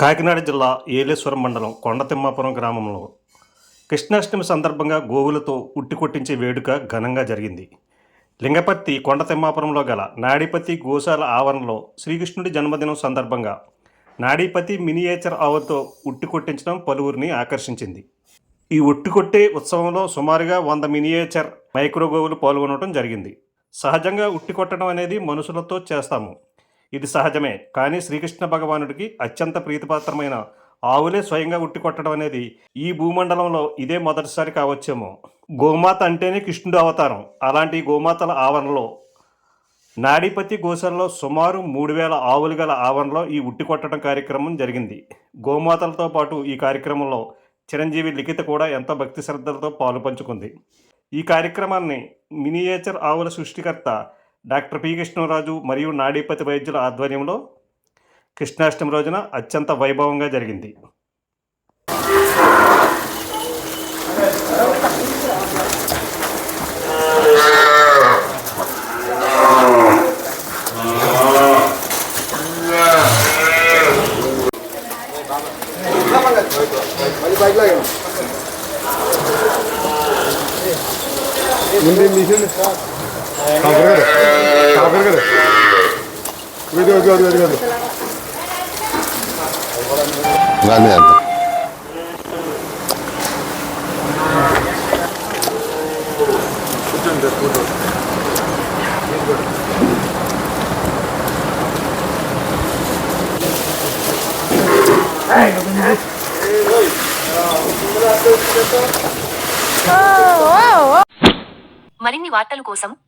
కాకినాడ జిల్లా ఏలేశ్వరం మండలం కొండతిమ్మాపురం గ్రామంలో కృష్ణాష్టమి సందర్భంగా గోవులతో ఉట్టి కొట్టించే వేడుక ఘనంగా జరిగింది. లింగపత్తి కొండతిమ్మాపురంలో గల నాడిపతి గోశాల ఆవరణలో శ్రీకృష్ణుడి జన్మదినం సందర్భంగా నాడిపతి మినియేచర్ ఆవుతో ఉట్టి కొట్టించడం పలువురిని ఆకర్షించింది. ఈ ఉట్టి కొట్టే ఉత్సవంలో సుమారుగా వంద మినియేచర్ మైక్రో గోవులు పాల్గొనడం జరిగింది. సహజంగా ఉట్టి కొట్టడం అనేది మనుషులతో చేస్తాము. ఇది సహజమే. కానీ శ్రీకృష్ణ భగవానుడికి అత్యంత ప్రీతిపాత్రమైన ఆవులే స్వయంగా ఉట్టి కొట్టడం అనేది ఈ భూమండలంలో ఇదే మొదటిసారి కావచ్చేమో. గోమాత అంటేనే కృష్ణుడు అవతారం. అలాంటి గోమాతల ఆవరణలో నాడిపతి గోశాలలో సుమారు మూడు వేల ఆవులు గల ఆవరణలో ఈ ఉట్టి కొట్టడం కార్యక్రమం జరిగింది. గోమాతలతో పాటు ఈ కార్యక్రమంలో చిరంజీవి లిఖిత కూడా ఎంతో భక్తి శ్రద్ధలతో పాలు పంచుకుంది. ఈ కార్యక్రమాన్ని మినియేచర్ ఆవుల సృష్టికర్త డాక్టర్ పి కృష్ణరాజు మరియు నాడీపతి వైద్యుల ఆధ్వర్యంలో కృష్ణాష్టమి రోజున అత్యంత వైభవంగా జరిగింది. ముందు ఏం కదా ఇది అది అది అది అది రాని మరిన్ని వార్తల కోసం